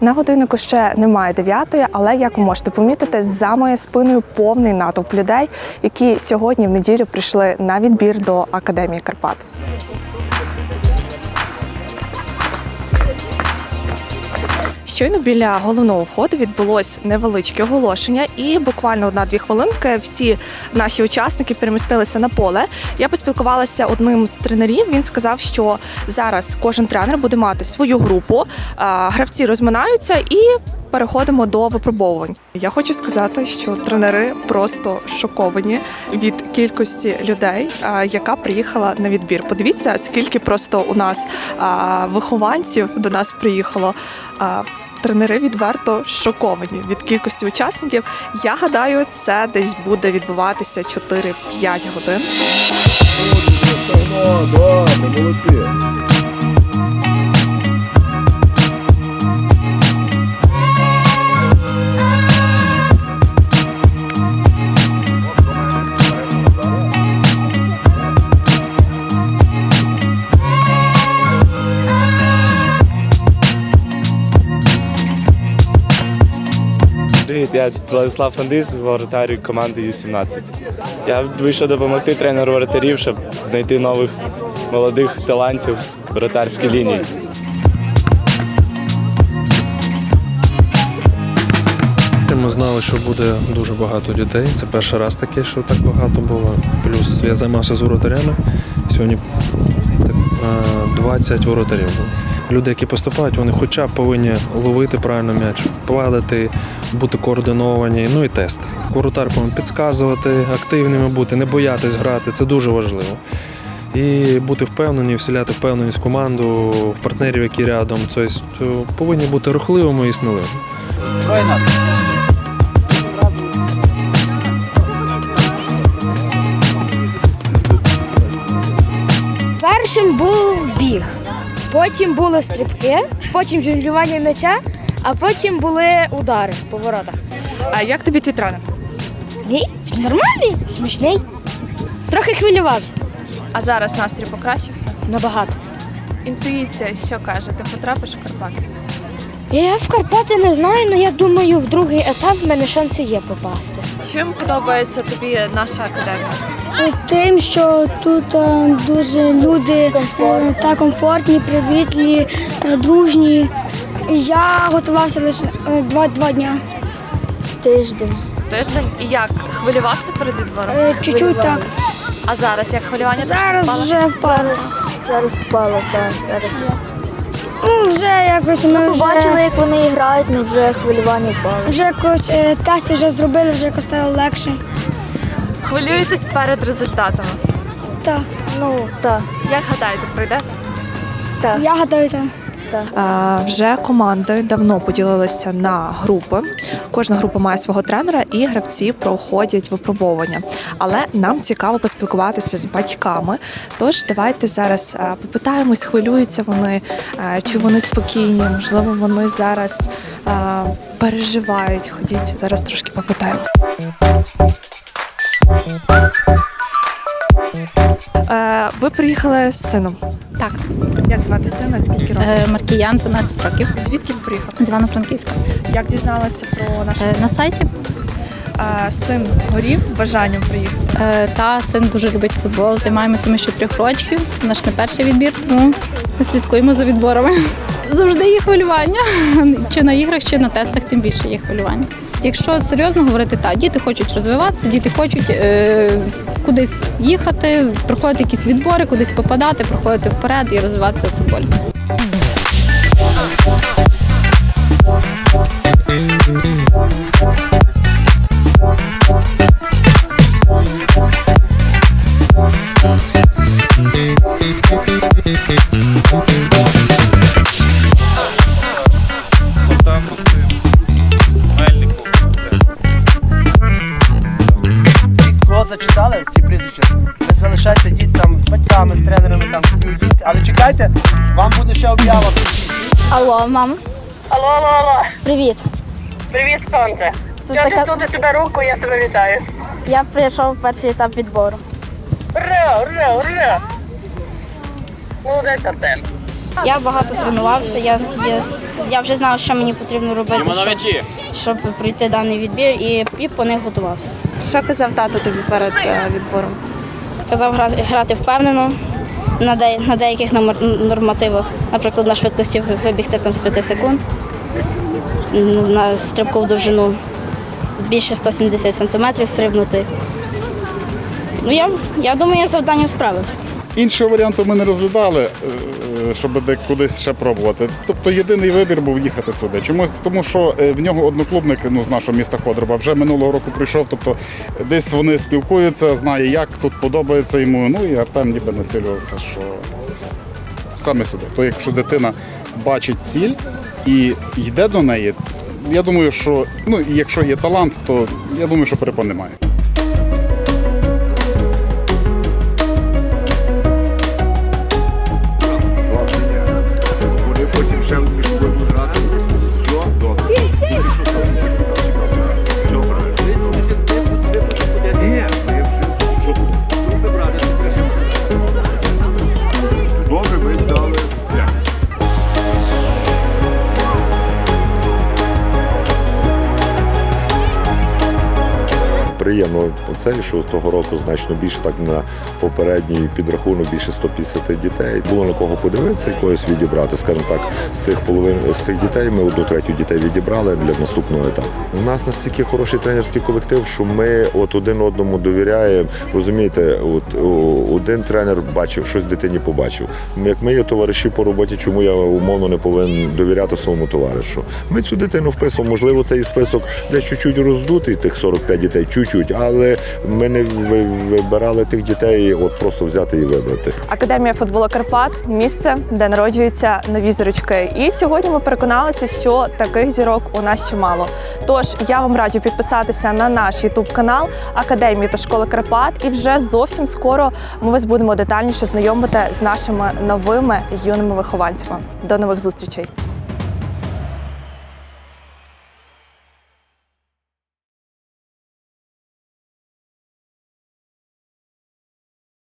На годиннику ще немає дев'ятої, але як ви можете помітити, за моєю спиною повний натовп людей, які сьогодні в неділю прийшли на відбір до академії Карпат. Щойно біля головного входу відбулось невеличке оголошення, і буквально одна-дві хвилинки всі наші учасники перемістилися на поле. Я поспілкувалася одним з тренерів. Він сказав, що зараз кожен тренер буде мати свою групу. Гравці розминаються і. Переходимо до випробовувань. Я хочу сказати, що тренери просто шоковані від кількості людей, яка приїхала на відбір. Подивіться, скільки просто у нас вихованців до нас приїхало. Тренери відверто шоковані від кількості учасників. Я гадаю, це десь буде відбуватися 4-5 годин. Я Владислав Фандис, воротар команди Ю-17. Я вийшов допомогти тренеру воротарів, щоб знайти нових молодих талантів в воротарській лінії. Ми знали, що буде дуже багато людей. Це перший раз таке, що так багато було. Плюс я займався з воротарями. Сьогодні е, 20 воротарів було. Люди, які поступають, вони хоча б повинні ловити правильно м'яч, падати, бути координовані, ну і тести. Воротар підказувати, активними бути, не боятись грати. Це дуже важливо. І бути впевнені, вселяти впевненість в команду, в партнерів, які рядом. Тобто повинні бути рухливими і сміливими. Першим був потім були стрибки, потім жонглювання м'яча, а потім були удари по воротах. А як тобі твій тренер? Ні, нормальний, смішний. Трохи хвилювався. А зараз настрій покращився? Набагато. Інтуїція, що каже, ти потрапиш в Карпати? Я в Карпати не знаю, але я думаю, в другий етап в мене шанси є попасти. Чим подобається тобі наша академія? Тим, що тут е, дуже люди е, та комфортні, привітлі, е, дружні. Я готувався лише е, два, два дня. Тиждень. Тиждень і як хвилювався перед відбором? Чуть-чуть так. А зараз як хвилювання Зараз впало? вже впало. Зараз впало, так. Зараз. Ну, вже якось ми Побачили, вже, як вони грають, але вже хвилювання впало. вже якось е, тести вже зробили, вже якось стало легше. Хвилюєтесь перед результатами. Так. Ну, так. Як гадаєте, пройде? Я гадаю, так. Вже команди давно поділилися на групи. Кожна група має свого тренера, і гравці проходять випробовування. Але нам цікаво поспілкуватися з батьками. Тож давайте зараз е, попитаємось, хвилюються вони, е, чи вони спокійні, можливо, вони зараз е, переживають. Ходіть зараз трошки попитаємо. Е, Ви приїхали з сином. Так, Як звати сина? Скільки років? е, Маркіян 12 років Звідки ви приїхали? з Івано-Франківська. Як дізналася про нашу Е, На сайті син горів бажанням приїхати? е, та син дуже любить футбол. Займаємося ми ще трьох років. Наш не перший відбір, тому ми слідкуємо за відборами. Завжди є хвилювання. Чи на іграх, чи на тестах, тим більше є хвилювання. Якщо серйозно говорити, так, діти хочуть розвиватися, діти хочуть е, кудись їхати, проходити якісь відбори, кудись попадати, проходити вперед і розвиватися у футболі. Кого зачитали ці прізвища? Не залишайте діти там з батьками, з тренерами там йдіть. Але чекайте, вам буде ще об'ява. Алло, мам. Алло, алло, алло. Привіт. Привіт, сонце. Тут Я така- тут до тебе руку, я тебе вітаю. Я прийшов перший етап відбору. Ура, ура, ура. Молодець, Артем. Я багато тренувався, я, я, я вже знав, що мені потрібно робити, щоб, щоб пройти даний відбір і, і по них готувався. Що казав тато тобі перед е, відбором? Казав грати, грати впевнено на, де, на деяких нормативах, наприклад, на швидкості вибігти там з 5 секунд, на стрибку в довжину більше 170 сантиметрів стрибнути. Ну, я, я думаю, я з завданням справився. Іншого варіанту ми не розглядали, е, щоб де кудись ще пробувати. Тобто єдиний вибір був їхати сюди. Чомусь тому, що е, в нього одноклубник ну, з нашого міста Ходроба вже минулого року прийшов. Тобто десь вони спілкуються, знає, як тут подобається йому. Ну і Артем ніби націлювався, що саме сюди. То якщо дитина бачить ціль і йде до неї, я думаю, що ну, якщо є талант, то я думаю, що перепон немає. Приємно це, що того року значно більше, так на попередній підрахунок більше 150 дітей. Було на кого подивитися, якогось відібрати. Скажімо так, з цих половин з цих дітей ми одну третю дітей відібрали для наступного етапу. У нас настільки хороший тренерський колектив, що ми от один одному довіряємо. Розумієте, от один тренер бачив, щось дитині побачив. Як ми є товариші по роботі, чому я умовно не повинен довіряти своєму товаришу? Ми цю дитину вписуємо. Можливо, цей список десь чуть-чуть роздутий, тих 45 дітей, чуть-чуть, але ми не вибирали тих дітей, от просто взяти і вибрати. Академія футболу Карпат місце, де народжуються нові зірочки. І сьогодні ми переконалися, що таких зірок у нас чимало. Тож я вам раджу підписатися на наш Ютуб канал Академії та школи Карпат. І вже зовсім скоро ми вас будемо детальніше знайомити з нашими новими юними вихованцями. До нових зустрічей!